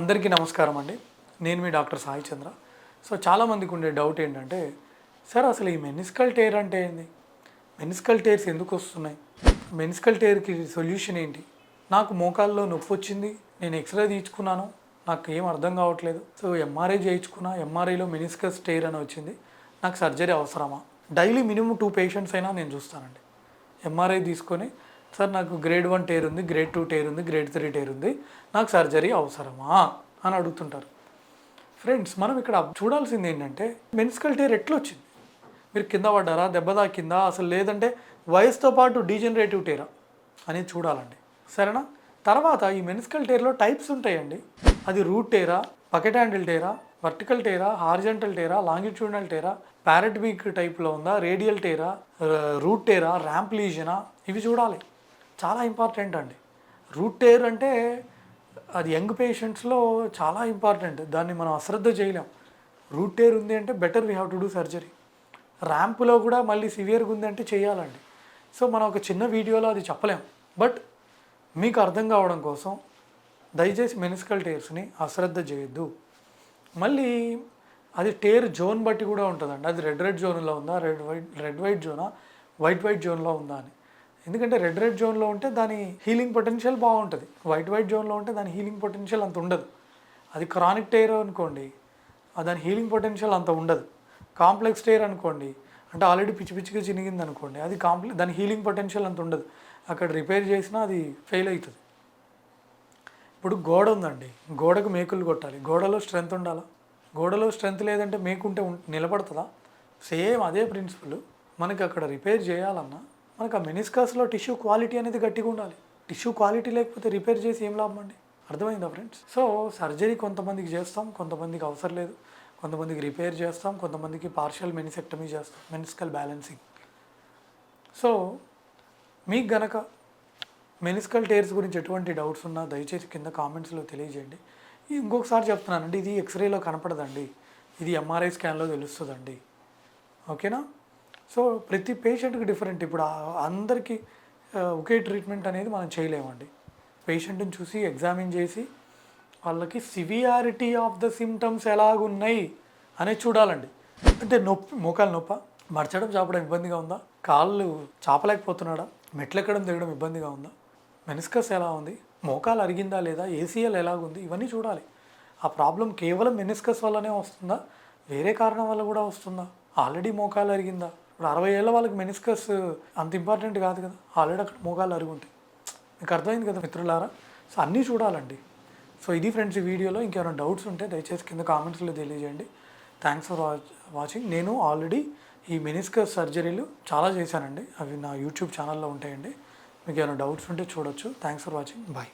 అందరికీ నమస్కారం అండి. నేను మీ డాక్టర్ సాయి చంద్ర. సో చాలామందికి ఉండే డౌట్ ఏంటంటే సార్ అసలు ఈ మెనిస్కల్ టేర్ అంటే ఏంది? మెనిస్కల్ టేర్స్ ఎందుకు వస్తున్నాయి? మెనిస్కల్ టేర్కి సొల్యూషన్ ఏంటి? నాకు మోకాల్లో నొప్పి వచ్చింది నేను ఎక్స్రే తీయించుకున్నాను నాకు ఏం అర్థం కావట్లేదు. సో ఎంఆర్ఐ చేయించుకున్నా ఎంఆర్ఐలో మెనిస్కస్ టేర్ అని వచ్చింది నాకు సర్జరీ అవసరమా? డైలీ మినిమం టూ పేషెంట్స్ అయినా నేను చూస్తానండి. ఎంఆర్ఐ తీసుకొని సార్ నాకు గ్రేడ్ వన్ టేర్ ఉంది గ్రేడ్ టూ టేర్ ఉంది గ్రేడ్ త్రీ టేర్ ఉంది నాకు సర్జరీ అవసరమా అని అడుగుతుంటారు. ఫ్రెండ్స్ మనం ఇక్కడ చూడాల్సింది ఏంటంటే మెన్సికల్ టేర్ ఎట్లా వచ్చింది మీరు కింద పడ్డారా? దెబ్బ తాకిందా? అసలు లేదంటే వయసుతో పాటు డీజనరేటివ్ టేరా అనేది చూడాలండి. సరేనా? తర్వాత ఈ మెన్సికల్ టేర్లో టైప్స్ ఉంటాయండి. అది రూట్ టేరా బకెట్ హ్యాండిల్ టేరా వర్టికల్ టేరా హార్జెంటల్ టేరా లాంగిట్యూడల్ టేరా ప్యారెట్ టైప్లో ఉందా రేడియల్ టేరా రూట్ టేరా ర్యాంప్ లీజనా? ఇవి చూడాలి. చాలా ఇంపార్టెంట్ అండి. రూట్ టేర్ అంటే అది యంగ్ పేషెంట్స్లో చాలా ఇంపార్టెంట్ దాన్ని మనం అశ్రద్ధ చేయలేం. రూట్ టేర్ ఉంది అంటే better we have to do surgery ర్యాంప్లో కూడా మళ్ళీ సివియర్గా ఉంది అంటే చేయాలండి. సో మనం ఒక చిన్న వీడియోలో అది చెప్పలేం. బట్ మీకు అర్థం కావడం కోసం దయచేసి మెనిస్కల్ టేర్స్ని అశ్రద్ధ చేయొద్దు. మళ్ళీ అది టేర్ జోన్ బట్టి కూడా ఉంటుందండి. అది రెడ్ రెడ్ జోన్లో ఉందా? రెడ్ వైట్ రెడ్ వైట్ జోనా వైట్ వైట్ జోన్లో ఉందా అని. ఎందుకంటే రెడ్ రెడ్ జోన్లో ఉంటే దాని హీలింగ్ పొటెన్షియల్ బాగుంటుంది. వైట్ వైట్ జోన్లో ఉంటే దాని హీలింగ్ పొటెన్షియల్ అంత ఉండదు. అది క్రానిక్ టైర్ అనుకోండి దాని హీలింగ్ పొటెన్షియల్ అంత ఉండదు. కాంప్లెక్స్ టైర్ అనుకోండి అంటే ఆల్రెడీ పిచ్చి పిచ్చిగా చినిగింది అనుకోండి అది కాంప్లె దాని హీలింగ్ పొటెన్షియల్ అంత ఉండదు. అక్కడ రిపేర్ చేసినా అది ఫెయిల్ అవుతుంది. ఇప్పుడు గోడ ఉందండి. గోడకు మేకులు కొట్టాలి. గోడలో స్ట్రెంత్ ఉండాలా? గోడలో స్ట్రెంత్ లేదంటే మేకుంటే ఉం- నిలబడుతుందా? సేమ్ అదే ప్రిన్సిపల్ మనకి అక్కడ రిపేర్ చేయాలన్నా మనకు ఆ మెనిస్కస్లో టిష్యూ క్వాలిటీ అనేది గట్టిగా ఉండాలి. టిష్యూ క్వాలిటీ లేకపోతే రిపేర్ చేసి ఏం లాభం అండి? అర్థమైందా ఫ్రెండ్స్ సో సర్జరీ కొంతమందికి చేస్తాం కొంతమందికి అవసరం లేదు. కొంతమందికి రిపేర్ చేస్తాం కొంతమందికి పార్షియల్ మెనిసెక్టమీ చేస్తాం మెనిస్కల్ బ్యాలెన్సింగ్ సో మీకు గనక మెనిస్కల్ టేర్స్ గురించి ఎటువంటి డౌట్స్ ఉన్నా దయచేసి కింద కామెంట్స్లో తెలియజేయండి. ఇంకొకసారి చెప్తున్నానండి ఇది ఎక్స్రేలో కనపడదండి. ఇది ఎంఆర్ఐ స్కాన్లో తెలుస్తుందండి. ఓకేనా సో ప్రతి పేషెంట్కి డిఫరెంట్. ఇప్పుడు అందరికీ ఒకే ట్రీట్మెంట్ అనేది మనం చేయలేమండి. పేషెంట్ని చూసి ఎగ్జామిన్ చేసి వాళ్ళకి సివియారిటీ ఆఫ్ ద సిమ్టమ్స్ ఎలాగున్నాయి అనేది చూడాలండి. అంటే నొప్పి మోకాలు నొప్ప? మర్చడం చాపడం ఇబ్బందిగా ఉందా? కాళ్ళు చాపలేకపోతున్నాడా? మెట్లెక్కడం దిగడం ఇబ్బందిగా ఉందా? మెనిస్కస్ ఎలా ఉంది? మోకాలు అరిగిందా లేదా? ఏసీఎల్ ఎలాగుంది? ఇవన్నీ చూడాలి. ఆ ప్రాబ్లం కేవలం మెనిస్కస్ వల్లనే వస్తుందా? వేరే కారణం వల్ల కూడా వస్తుందా? ఆల్రెడీ మోకాలు అరిగిందా? ఇప్పుడు అరవై ఏళ్ళ వాళ్ళకి మెనిస్కస్ అంత ఇంపార్టెంట్ కాదు కదా. ఆల్రెడీ అక్కడ మోకాలు అరిగి మీకు అర్థమైంది కదా మిత్రులారా? సో అన్నీ చూడాలండి. సో ఇది ఫ్రెండ్స్ ఈ వీడియోలో ఇంకేమైనా డౌట్స్ ఉంటే దయచేసి కింద కామెంట్స్లో తెలియజేయండి. థ్యాంక్స్ ఫర్ వాచింగ్ నేను ఆల్రెడీ ఈ మెనిస్కస్ సర్జరీలు చాలా చేశానండి. అవి నా యూట్యూబ్ ఛానల్లో ఉంటాయండి. మీకు ఏమైనా డౌట్స్ ఉంటే చూడొచ్చు. Thanks for watching bye